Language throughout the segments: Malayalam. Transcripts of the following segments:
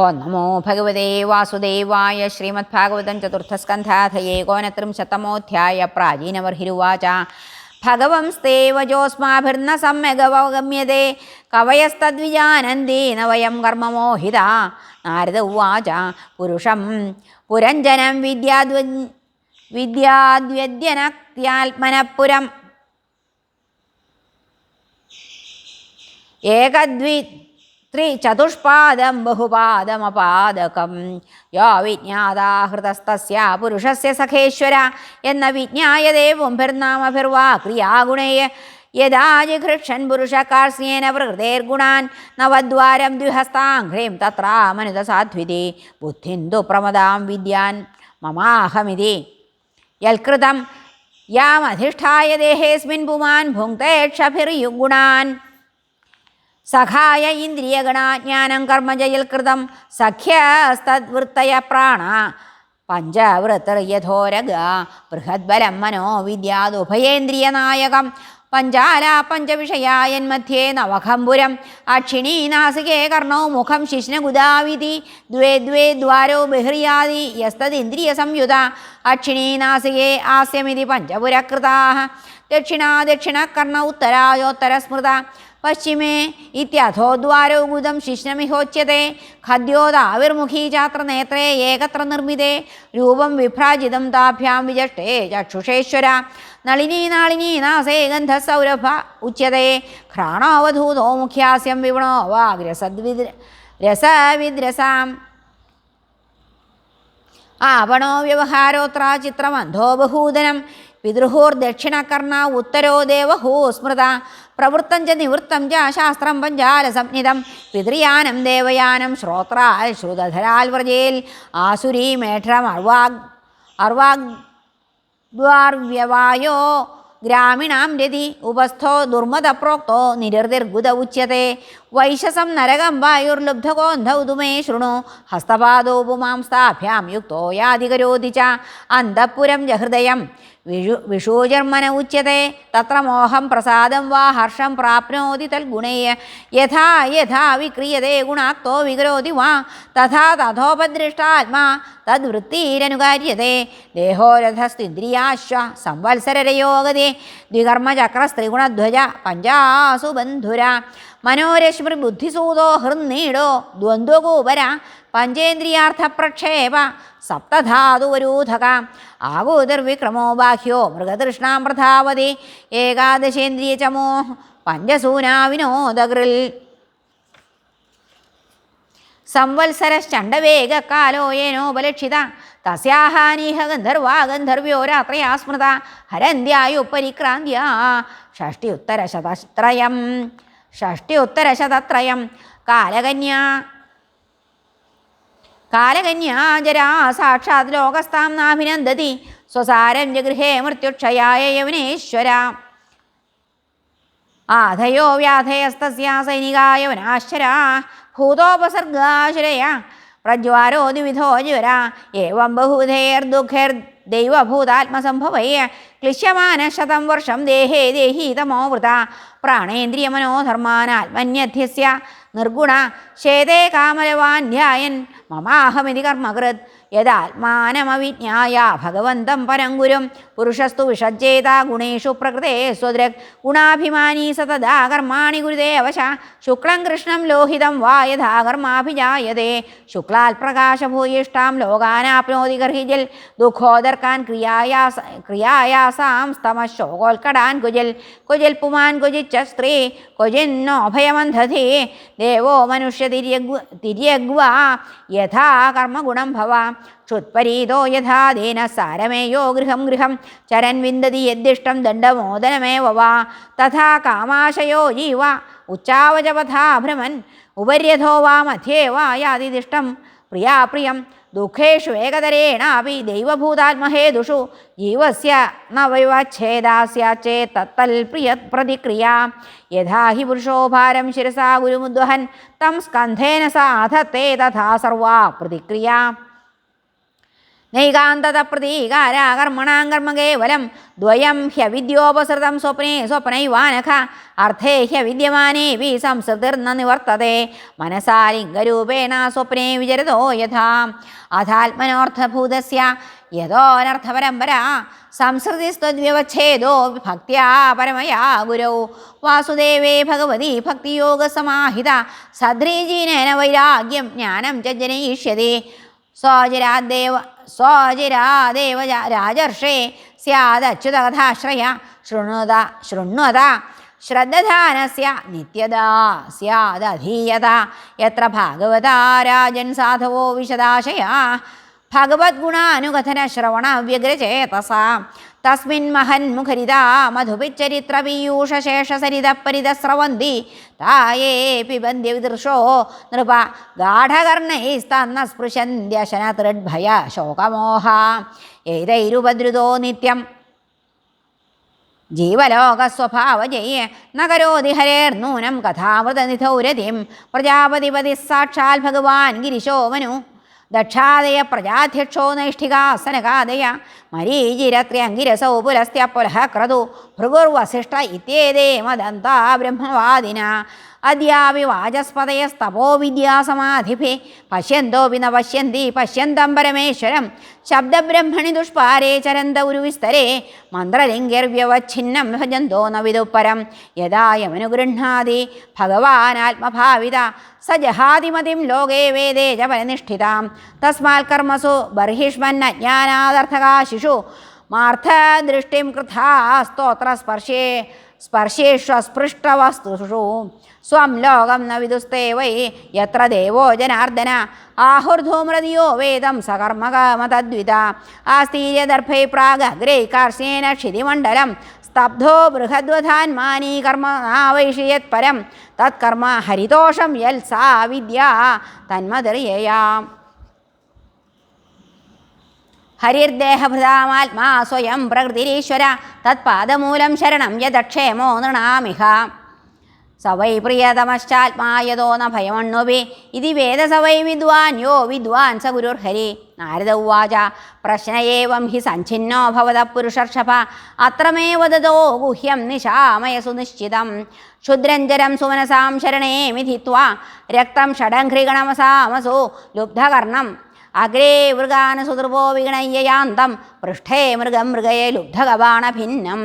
ഓ നമോ ഭഗവതേ വാസുദേവായ ശ്രീമദ്ഭാഗവതം ചതുർത്ഥസ്കന്ധാഥ ഏകോനത്രിംശതമോധ്യായ പ്രാചീനവർഹിരുവാച. ഭഗവംസ്തേവജോസ്മാഭിർന ഭഗവംസ്തേവജോസ്മാഭിർന്ന സമ്യഗവഗമ്യതേ. ന വയം കർമ്മമോഹിത. നാരദ ഉവാച പുരുഷം പുരഞ്ജനം വിദ്യാദ്വ വിദ്യാദ്വ്യദ്യനക്യാത്മനപുരം ഏകദ്വി ത്രിചതുഷ്പാദം ബഹുപാദമപാദകം. യോ വിജ്ഞാതാഹൃതസ്തസ്യ പുരുഷസ്യ സഖേശ്വര എന്ന വിജ്ഞായദേവും പുംഭിർനാമഭിർവാ ക്രിയാഗുണേയ. യഥാ ജിഘൃക്ഷൻ പുരുഷകാർസ്യേന പ്രകൃതേർഗുണാൻ നവദ്വാരം ദ്വിഹസ്താഘ്രീം തത്രാമനുത സാധ്വിതി ബുദ്ധിന്തു പ്രമദാം വിദ്യാൻ മമാഹമിതി. യൽകൃതം യാമധിഷ്ഠായ ദേഹേസ്മിൻ പുമാൻ ഭുങ്ക്തേക്ഷഭിർയുഗുണാൻ സഖായ ഇന്ദ്രിയഗണാജ്ഞാനം കർമ്മജയിൽ കൃതം സഖ്യസ്തദ്വൃത്തയ പ്രാണ. പഞ്ചവൃത്തയഥോരഗ ബൃഹദ്ബലം മനോവിദ്യാദുഭയേന്ദ്രിയ നായകം പഞ്ചാല പഞ്ചവിഷയായന്മധ്യേ നവഖംപുരം അക്ഷിണീ നാസികേ കർണൗ മുഖം ശിഷ്ണഗുദാവിധി ദ്വേ ദ്വേ ദ്വാരോ ബഹിർയാതി യസ്തദിന്ദ്രിയ സംയുത അക്ഷിണീ നാസികേ ആസ്യമിതി പഞ്ചപുരകൃതാ ദക്ഷിണാ ദക്ഷിണകർണ ഉത്തരായോത്തരസ്മൃത പശ്ചിമേ ഇത്യഥോ ദ്വാരോ ഗുദം ശിഷ്ണമിഹോച്യത്തെ ഖദ്യോദാവിർമുഖീ ചാത്ര നേത്രേ ഏകത്ര നിർമ്മിതേ. രൂപം വിഭ്രാജിതം താഭ്യാം വിജഷ്ടേ ചക്ഷുഷേശ്വര. നളിനീ നാളിനീ നാസേ ഗന്ധസൗരഭ ഉച്യതേ. ഘ്രാണോവധൂതോ മുഖ്യാസ്യം വിപണോ വാഗ്രസദ്വിദ് രസവിദ്രസാം. ആപണോ വ്യവഹാരോത്ര ചിത്രമന്ധോ ബഹൂദനം. പിതൃഹൂർദക്ഷിണകർണ ഉത്തരോ ദേവഹൂ സ്മൃത. പ്രവൃത്തം ച നിവൃത്തം ച ശാസ്ത്രം പഞ്ചാലസംനിതം പിതൃയാനം ദേവയാനം ശ്രോത്രാൽ ശ്രുതധരാൽ വ്രജേൽ. ആസുരീ മേഠം അർവാഗ് അർവാഗ്വാർവ്യവായോ ഗ്രാമിണാം രതി. ഉപസ്ഥോ ദുർമത പ്രോക്തോ നിരർതിർഗുത ഉച്യത്തെ. വൈശസം നരകം വായുർലുബ്ധകോന്ധൗതുമേ ശൃണു. ഹസ്തപാദോപുമാം സ്ഥാഭ്യാം യുക്തോ യാതികരോതി ച. അന്തഃപുരം ജഹൃദയം വിഷു വിഷൂജർമ്മന ഉച്യത്തെ തത്ര മോഹം പ്രസാദം വാ ഹർഷം പ്രാപ്നോതി തൽഗുണേയ യഥാ യഥാ വിക്രിയതേ ഗുണാക്തോ വികരോതി വാ തഥാ തഥോപദൃഷ്ടാത്മാ തദ്വൃത്തിരനുകാര്യത്തെ ദേഹോരഥസ്തിന്ദ്രിയാശ്വ സംവത്സരരയോഗതേ. ദ്വികർമ്മചക്രസ്ത്രിഗുണധ്വജ പഞ്ചാസു ബന്ധുര മനോരശ്മിർ ബുദ്ധിസൂതോ ഹൃന്നീടോ ദ്വന്ദ്വകൂപര പഞ്ചേന്ദ്രിയാർത്ഥപ്രക്ഷേപ സപ്തധാതുവരൂധക ആകൂതിർവിക്രമോ ബാഹ്യോ മൃഗതൃഷ്ണാം പ്രധാവതി ഏകാദശേന്ദ്രിയ ചമോ പഞ്ചസൂനാ വിനോദകൃൽ സംവത്സരശ്ചണ്ഡവേഗകാലോ യേനോപലക്ഷിത തസ്യാഹാനീഹ ഗന്ധർവാ ഗന്ധർവ്യോ രാത്രയാ സ്മൃത ഹരന്ത്യായുപരിക്രാന്ത്യ ഷഷ്ടി ഉത്തരശതത്രയം ഷഷ്ടി ഉത്തരശതത്രയം കാലകന്യാ. കാലകന്യാജരാ സാക്ഷാത് ലോകസ്ഥാം നാഭിനന്ദതി. സ്വസാരം ജഗൃഹേ മൃത്യുക്ഷയായ യവനേശ്വര. ആധയോ വ്യാധയസ്തസ്യ സൈനികായവനാശ്വരാ വനാശ്വരാ. ഭൂതോപസർഗാശുരയ. പ്രജ്വാരോ ദ്വിധോ ജ്വര. ഏവം ബഹുധേർദുഃഖൈർ ദൈവഭൂതാത്മസംഭവയ. ക്ലിശ്യമാന ശതം വർഷം ദേഹേ ദേഹീതമോ വൃത. പ്രാണേന്ദ്രിയമനോധർമാനാത്മന്യധ്യസ്യ. നിർഗുണ ശേതേ കാമലവാൻ ധ്യായൻ മമാഹമിതി കർമ്മകൃത്. യദാത്മാനമവിജ്ഞായ ഭഗവന്തം പരം ഗുരും പുരുഷസ്തു വിഷജ്ജേത ഗുണേഷു പ്രകൃതേ സ്വദൃക് ഗുണാഭിമാനീ സതദാ കർമാണി ഗുരുദേവശ ശുക്ലം കൃഷ്ണം ലോഹിതം വാ യഥാ കർമാഭിജായതേ ശുക്ലാൽ പ്രകാശഭൂയിഷ്ടാം ലോകാനാപ്നോതി ഗർഹിജിൽ ദുഃഖോദർക്കാൻ ക്രിയായാസ ക്രിയായാസാം സ്തമശോകോൽക്കടാൻ കുജിൽ കുജിൽ പുമാൻ കുജിച്ച സ്ത്രീ കുജിന്നോ ഭയമന്ധതി ദേവോ മനുഷ്യ തിര്യഗ്വ തിര്യഗ്വാ യഥാ കർമ്മഗുണം ഭവ ക്ഷുത്പരീതോ യഥാ ദീന സാരമേയോ ഗൃഹം ഗൃഹം. ചരൻ വിന്ദതി യദ്ദിഷ്ടം ദണ്ഡമോദനമേവ വാ. തഥാ കാമാശയോ ജീവ. ഉച്ചാവചപഥാ ഭ്രമൻ. ഉപര്യഥോ വാ മധ്യേ വാ യാതിദിഷ്ടം പ്രിയാപ്രിയം ദുഃഖേഷു ഏകതരേണാപി ദൈവഭൂതാത്മഹേതുഷു ജീവസ്യ ന വൈവച്ഛേദാസ്യാച്ചേ തത്തൽ പ്രിയ പ്രതിക്രിയ. യഥാ ഹി പുരുഷോ ഭാരം ശിരസാ ഗുരുമുദ്വഹൻ. തം സ്കന്ധേന സാധത്തെ തഥാ സർവാ പ്രതിക്രിയ. നൈകാന്തത പ്രതീകാര കർമ്മണാം കർമ്മ കേവലം ദ്വയം ഹ്യവിദ്യോപസൃതം സ്വപ്നേ സ്വപ്നൈവാനഖ അർത്ഥേ ഹ്യവിദ്യമാനേ വി സംസൃതിർന്ന നിവർത്തതേ. മനസാ ലിംഗരൂപേണ സ്വപ്നേ വിചരതോ യഥാ. അഥാത്മനോർത്ഥഭൂതസ്യ യഥോനർത്ഥപരമ്പര. സംസൃതിസ്ത്വദ്വ്യവച്ഛേദോ ഭക്തിയാ പരമയാ ഗുരൗ. വാസുദേവേ ഭഗവതി ഭക്തിയോഗസമാഹിത. സദ്രീജീനേന വൈരാഗ്യം ജ്ഞാനം च സ്വജരാദേവ സ്വജരാദേവ രാജർഷേ സ്യാദച്യുതകഥാശ്രയ. ശൃണുത ശൃണ്വത ശ്രദ്ധധാനസ്യ നിത്യതാ സ്യാദധീയത. എത്ര ഭാഗവത രാജൻ സാധവോ വിശദാശയാ. ഭഗവദ്ഗുണാനുകഥന ശ്രവണ വ്യഗ്രചേതസ. തസ്മിൻ മഹന്മുഖരിതാ മധുപിച്ചരിത്രപീയൂഷശേഷസരിത പരിതസ്രവന്തി തായേ പിബന്ധ്യ വിദൃശോ നൃപ ഗാഠകർണൈസ്തന്ന തൃഡ്ഭയ ശോകമോഹ ഏതൈരുപദ്രുതോ നിത്യം. ജീവലോകസ്വഭാവജയ നഗരോതി ഹരേർനൂനം കഥാമൃതനിധൗരതിം. പ്രജാപതിപതി സാക്ഷാൽ ഭഗവാൻ ഗിരിശോ മനു ദക്ഷാദയ പ്രജാധ്യക്ഷോ നൈഷ്ഠികാസനകാദയ മരീചിരത്ര്യങ്കിരസൗ പുലസ്ത്യ പുലഃ ക്രതു ഭൃഗുർവസിഷ്ഠ ഇത്യേതേ മദന്താ ബ്രഹ്മവാദിന അദ്യാപി വാചസ്പതയസ്തപോ വിദ്യാസമാധിഭി. പശ്യന്തോപി ന പശ്യന്തി പശ്യന്തം പരമേശ്വരം ശബ്ദബ്രഹ്മണി ദുഷ്പാരേ ചരന്ത ഉരുവിസ്തരേ. മന്ത്രലിംഗിർവ്യവച്ഛിന്നം ഭജന്തോ ന വിദുപ്പരം. യഥാ യമനുഗൃഹാതി ഭഗവാനാത്മഭാവിത സ ജഹാതിമതിം ലോകേ വേദേ ച പരനിഷ്ഠിതാം തസ്മാൽ കർമ്മസു ബർഹിഷ്മന്നജ്ഞാനാദർത്ഥകാ ശിശു മാർത്ഥദൃഷ്ടിം കൃഥാ സ്തോത്രസ്പർശേ. സ്പർശേഷ്വസ്പൃഷ്ടവസ്തുഷു സ്വം ലോകം ന വിദുസ്തേ വൈ. യത്ര ദേവോ ജനാർദ്ദന. ആഹുർധൂമ്രതിയോ വേദം സകർമ്മകാമതദ്വിത. ആസ്തീയദർഭൈ പ്രാഗഗ്രേ കാർഷ്യേന ക്ഷിതിമണ്ഡലം. സ്തബ്ധോ ബൃഹദ്വധാന്മാനീ കർമ്മ ആവൈഷയത് തത്കർമ്മ ഹരിതോഷം യൽ സാ വിദ്യ തന്മതിർയയാം ഹരിർദേഹഭൃതാമാത്മാ സ്വയം പ്രകൃതിരീശ്വര തത്പാദമൂലം ശരണം യഥക്ഷേമോ നൃണാമിഹ. സവൈ പ്രിയതമശ്ചാത്മായതോ ന ഭയമണ്ണുപി ഇതി വേദ സവൈ വിദ്വാൻ യോ വിദ്വാൻ സ ഗുരുർഹരി. നാരദ ഉവാച പ്രശ്ന ഏവം ഹി സഞ്ചിന്നോ ഭവത പുരുഷർഷഭ അത്രമേ വദതോ ഗുഹ്യം നിശാമയസു നിശ്ചിതം ക്ഷുദ്രഞ്ജരം സുമനസാം ശരണേ വിധിത്വ രക്തം ഷഡംഘ്രിഗണമസാമസോ ലുബ്ധകർണം അഗ്രേ മൃഗാനസുദൃപോ വിഗണയ്യയാന്തം പൃഷ്ഠേ മൃഗം മൃഗയെ ലുബ്ധകവാണഭിന്നം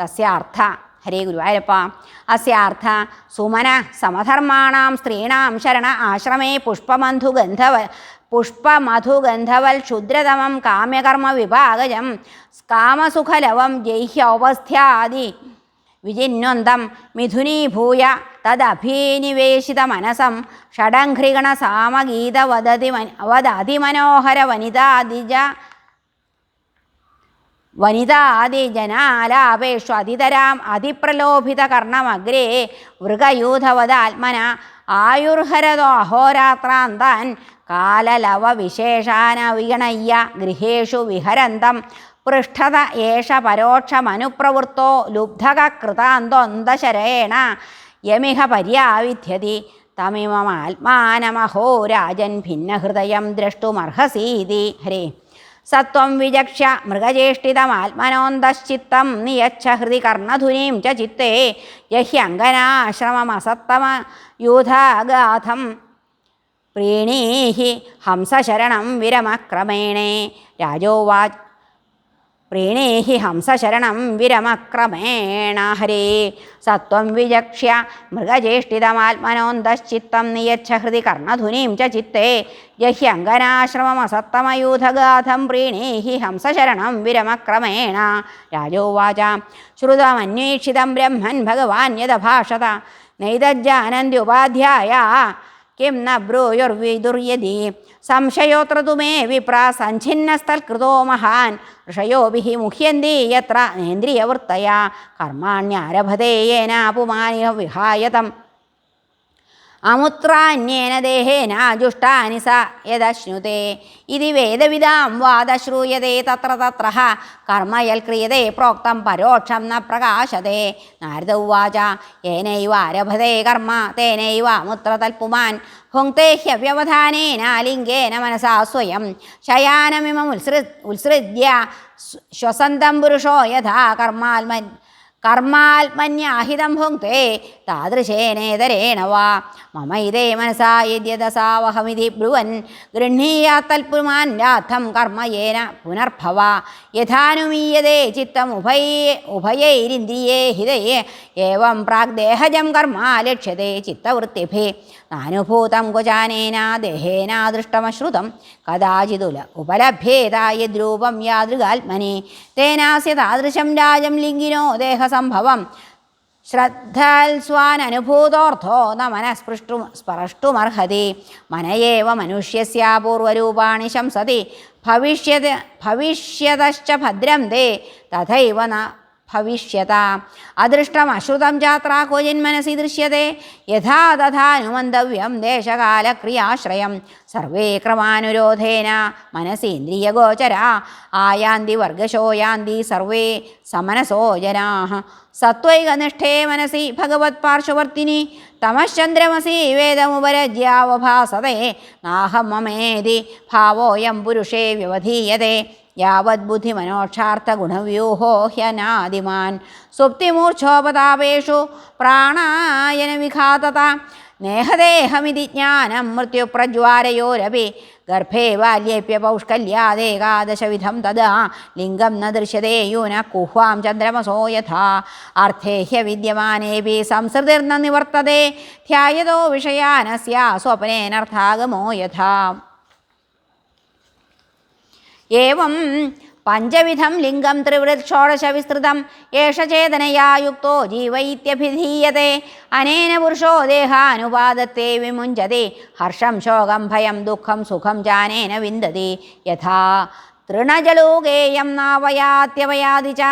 തസ്യാർത്ഥ ഹരേ ഗുരുവായൂരപ്പ അസ്യാർത്ഥ സുമന സമധർമാണാം സ്ത്രീണാം ശരണ ആശ്രമേ പുഷ്പമധുഗന്ധവ പുഷ്പമധുഗന്ധവൽ ക്ഷുദ്രതമം കാമ്യകർമ്മ വിഭാഗജം കാമസുഖലവം ജൈഹ്യോപസ്ഥ്യാദി വിജിന്വന്തം മിഥുനീഭൂയ തദഭിനിവേശിതമനസം ഷഡംഘ്രിഗണസാമഗീത വദതി വദതിമനോഹര വനിതാദിജ വനിതാദിജനാലാപേഷു അതിതരാം അതിപ്രലോഭിതകർണമഗ്രേ മൃഗയൂഥവദാത്മന ആയുർഹരതോ അഹോരാത്രാന്താൻ കാലലവ വിശേഷാനവിഗണയ്യ ഗൃഹേഷു വിഹരന്തം പൃഷ്ഠത ഏഷ പരോക്ഷമനുപ്രവൃത്തോ ലുബ്ധകൃതാന്തോന്തശരേണ യമിഹ പര്യാവിധ്യതി. തമിമമാത്മാനമഹോ രാജൻ ഭിന്നഹൃദയം ദ്രഷ്ടുമർഹസീതി. ഹരേ. സത്വം വിചക്ഷ്യ മൃഗചേഷ്ടിതമാത്മനോന്തശ്ചിത്തം നിയച്ഛ ഹൃദി കർണധുനീം ച ചിത്തേ. ജഹ്യങ്കനാശ്രമസത്തമയൂഥാഗാഥം പ്രീണീഹി ഹംസശരണം വിരമക്രമേണേ. രാജോവാച് പ്രീണേഹി ഹംസശരണം വിരമക്രമേണ ഹരേ. സത്വം വിചക്ഷ്യ മൃഗചേഷ്ടിതമാത്മനോന്തശ്ചിത്തം നിയച്ഛ ഹൃദി കർണധുനീം ച ചിത്തേ. ജഹ്യങ്കനാശ്രമമസത്തമയൂഥഗാഥം പ്രീണേഹി ഹംസശരണം വിരമക്രമേണ. രാജോവാച. ശ്രുതമന്വേഷിതം ബ്രഹ്മൻ ഭഗവാൻ യഥഭാഷത. നൈതജ്ജാനന്ത്യുപാധ്യായ. കിം ന ബ്രൂയുർവിദുര്യതി സംശയോത്ര തുമേ വിപ്ര സഞ്ചിന്നസ്ഥൽകൃതോ മഹാൻ ഋഷയോഭി മുഹ്യന്തി യത്ര നേന്ദ്രിയവൃത്തയാ കർമാണ്യാരഭതേയേന പുമാനിഹ വിഹായതം അമുത്രാന്യേന ദേഹേന ജുഷ്ടാനി സ യദശ്നുതേ. ഇതി വേദവിധാം വാദശ്രൂയതേ തത്ര തത്ര കർമ്മ യൽ ക്രിയതേ പ്രോക്തം പരോക്ഷം ന പ്രകാശതേ. നാരദ ഉവാച ഏനൈവ ആരഭതേ കർമ്മ തേനൈവ മുത്ര തൽപുമാൻ. ഭുങ്ക്തേ ലിംഗേന മനസാ സ്വയം. ശയാനമിമം ഉത്സൃ ഉത്സൃജ്യ ശ്വസന്തം പുരുഷോ യഥാ കർമാത്മൻ. കർമാത്മന്യാഹിതം ഭുങ്ക്തേ താദൃശേനേതരേണ വാ. മമ ഇതേ മനസാ യദ്യദസാവഹമിതി ബ്രുവൻ ഗൃഹീയാത്തൽപുമാൻ കർമ്മയേന പുനർഭവ. യഥാനുമീയതേ ചിത്തം ഉഭയേ ഉഭയൈരിന്ദ്രിയേ ഹിതയേ ഏവം പ്രാഗ്ദേഹജം കർമ്മ ലക്ഷ്യത്തെ ചിത്തവൃത്തിഭി. നാനുഭൂതം കുചാനേന ദേഹേന ദൃഷ്ടമശ്രുതം കഥാചിതുല. ഉപലഭ്യേതായ ദ്രൂപം യാതൃകാത്മനി തേനാസ്യ താദൃശം രാജം ലിംഗിനോ ദേഹസംഭവം. ശ്രദ്ധാൽ സ്വാനനുഭൂതോർത്ഥോ ന മനസ്പൃഷ്ടു സ്പർഷ്ടുമർഹതി മനയേവ മനുഷ്യസ്യാപൂർവരൂപാണി ശംസതി. ഭവിഷ്യത ഭവിഷ്യതശ്ച ഭദ്രം തേ. തഥൈവ ന ഭവിഷ്യത. അദൃഷ്ടം അശ്രുതം ചാത്ര ക്വചിന്മനസി ദൃശ്യത്തെ യഥാ തഥാനുമന്തവ്യം ദേശകാലക്രിയാശ്രയം. സർവേ ക്രമാനുരോധേന മനസീന്ദ്രിയഗോചര ആയാന്തി വർഗശോയാന്തി സർവേ സമനസോ ജനാ സത്വൈകനിഷ്ഠേ മനസി ഭഗവത് പാർശ്വവർത്തിനി. തമശ്ചന്ദ്രമസി വേദമുപരജ്യാവഭാസതേ. നാഹം മമേതി ഭാവോയം പുരുഷേ വ്യവധീയത്തെ യാവദ്ബുദ്ധിമനോക്ഷാർത്ഥഗുണവ്യൂഹോ ഹ്യനാദിമാൻ. സുപ്തിമൂർച്ഛോപതാപേഷു പ്രാണായനവിഘാതത. നേഹദേഹമിതി ജ്ഞാനം മൃത്യുപ്രജ്വാരയോരപി ഗർഭേ ബാല്യേപ്യ പൗഷ്കല്യാദേകാദശവിധം തദാ ലിംഗം ന ദൃശ്യതേ യൂന കുഹ്വാം ചന്ദ്രമസോ യഥാ. അർത്ഥേ വിദ്യമാനേപി സംസൃതിർന്ന നിവർത്തതേ. ധ്യായതോ വിഷയാനസ്യ സ്വപ്നേനർത്ഥാഗമോ യഥാ. ഏവം പഞ്ചവിധം ലിംഗം ത്രിവൃക്ഷോടശ വിസ്തൃതം ഏഷ ചേതനയാ യുക്തോ ജീവൈത്യഭിധീയത്തെ അനേന പുരുഷോ ദേഹാനുപാദത്തെ വിമുഞ്ചതി. ഹർഷം ശോകം ഭയം ദുഃഖം സുഖം ജാനേന വിന്ദതി യഥാ തൃണജലൂകേയം നാവയാത്യവയാതി ച.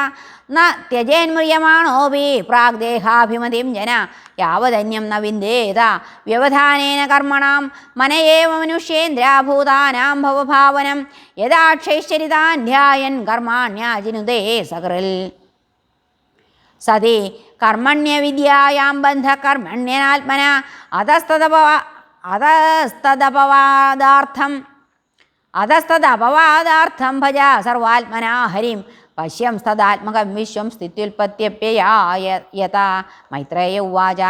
ന ത്യജേന്മ്രിയമാണോപി പ്രാഗ്ദേഹാഭിമതിം ജന. യാവതന്യം ന വിന്ദേത. വ്യവധാനേന കർമ്മണം. മനയേവ മനുഷ്യേന്ദ്രാഭൂതാനാം ഭവഭാവനം. യഥാക്ഷൈശ്ചരിതാൻ ധ്യായൻ കർമാണ്യാജിനുദേ സകൃൽ സതി കർമ്മണ്യവിദ്യായാം ബന്ധകർമ്മണ്യനാത്മന. അതസ്തദപ അതസ്തദപവാദാർത്ഥം അതസ്തദപവാദാർത്ഥം ഭജ സർവാത്മനാ ഹരിം പശ്യം സ്തദാത്മകം വിശ്വം സ്ഥിത്യുൽപത്യപ്യയായ യഥാ. മൈത്രേയ ഉവാച.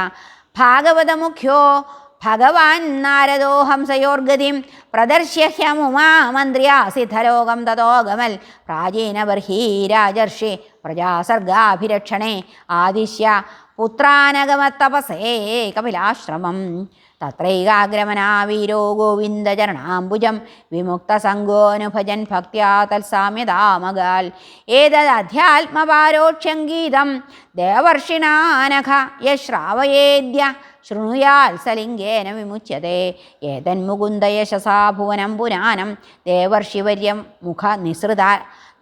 ഭാഗവതമുഖ്യോ ഭഗവാൻ നാരദോ ഹംസയോർഗതിം പ്രദർശ്യ ഹ്യമുമാമന്ത്ര്യാസിധലോകം തതോഗമൽ. പ്രാചീനബർഹീരാജർഷി പ്രജാസർഗാഭിരക്ഷണേ. ആദിശ്യ പുത്രാനഗമത്തപസേ കപിലാശ്രമം. തത്രൈകാഗ്രമനാ വീരോ ഗോവിന്ദചരണാംബുജം. വിമുക്തസംഗോനുഭജൻ ഭക്യാ തത്സാമ്യതാമകാൽ. ഏതദധ്യാത്മപാരോക്ഷ്യം ഗീതം? ദേവർഷിണാനഘ യശ്രാവയേദ്യ. ശൃണുയാൽ സലിംഗേന വിമുച്യത്തെ ഏതന്മുകുന്ദ യശസാ ഭുവനം പുനാനം ദേവർഷിവര്യം മുഖ നിസൃത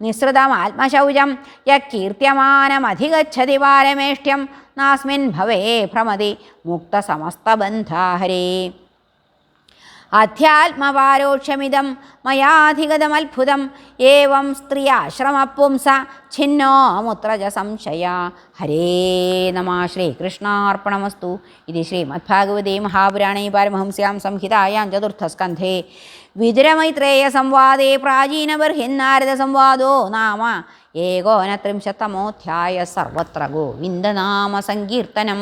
निःसृतमात्मशौचं यः कीर्त्यमानमधिगच्छति पारमेष्ट्यं नास्मिन् भवे भ्रमति मुक्तसमस्तबन्धा हरे അധ്യാത്മപാരോക്ഷമിതം മയാധിഗതമത്ഭുതം ഏവം സ്ത്രീയാശ്രമപുംസ ഛിന്നോ മുത്രജ സംശയ. ഹരേ നമ ശ്രീകൃഷ്ണാർപ്പണമസ്തു. ഇത് ശ്രീമദ്ഭാഗവതേ മഹാപുരാണേ പാരമഹംസ്യാം സംഹിതായാം ചതുർത്ഥസ്കന്ധേ. വിതുരമൈത്രേയ സംവാദേ പ്രാചീനബർഹിന്നാരദ സംവാദോ നാമ. ഏകോനത്രിംശത്തമോധ്യായ സർവത്ര ഗോവിന്ദനാമ സങ്കീർത്തനം